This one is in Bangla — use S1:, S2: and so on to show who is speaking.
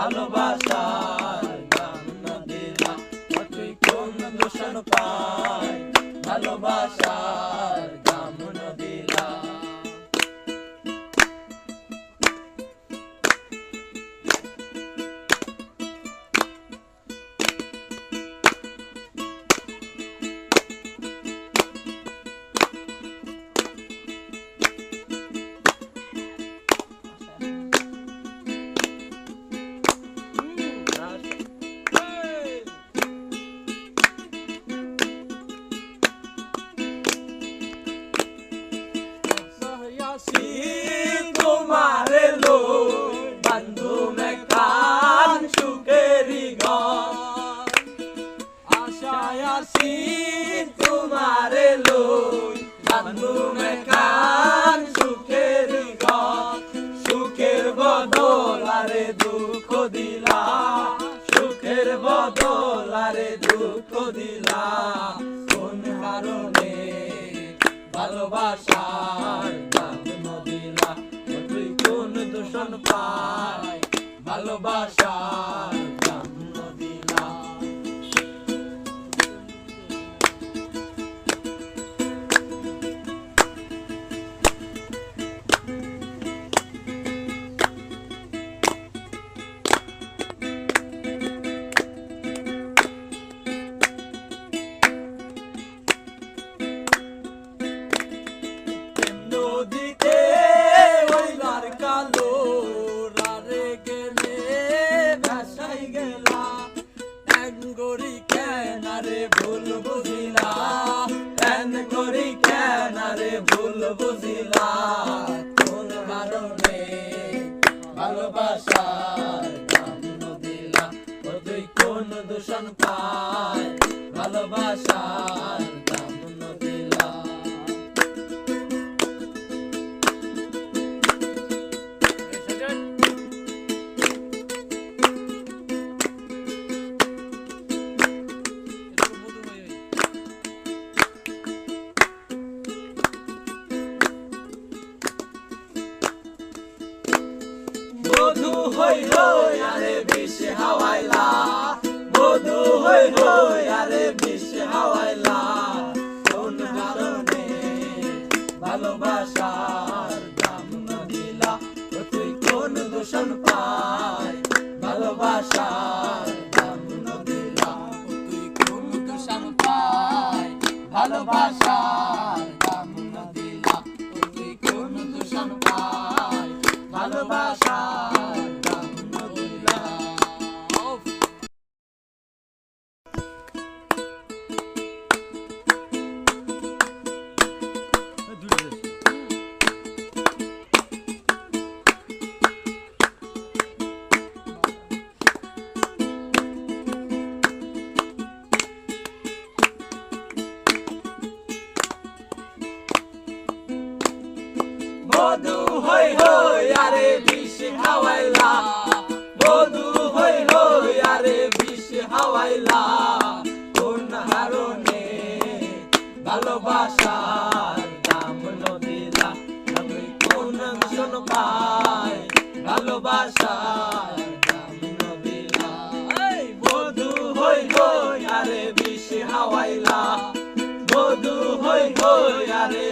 S1: ভালোবাসার দাম নদিলা তুই কোন দূষণ পাই ভালোবাসার সুখেরি ঘর। আশায় আসি তোমারে লো বন্ধু মে কান সুখেরি ঘর। সুখের বদল, আরে দুঃখ দিলা। সুখের বদল, আরে দুঃখ দিলা। কোন কারণে ভালোবাসার ও তুই কোন দূষণ পাই ভালোবাসার দাম নদিলা নদীতে কেনারে ভুল বুঝিলা ট্যাঙ্গরি কেনারে ভুল বুঝিলা? কোন কারণে ভালোবাসার দিলা। তুই কোন দূষণ পায়? ভালোবাসার হই হই আরে হাওয়াইলা কোন কারণে ভালোবাসার দাম দিলা তুই কোন দূষণ পাই ভালোবাসার দাম তুই কোন দূষণ পাই ভালোবাসার ভালোবাসার দাম নদিলা আমি কোন শোন পাই ভালোবাসার দাম নদিলা বধু হই গই আরে বিষ হাওয়াইলা। বধু হই গই আরে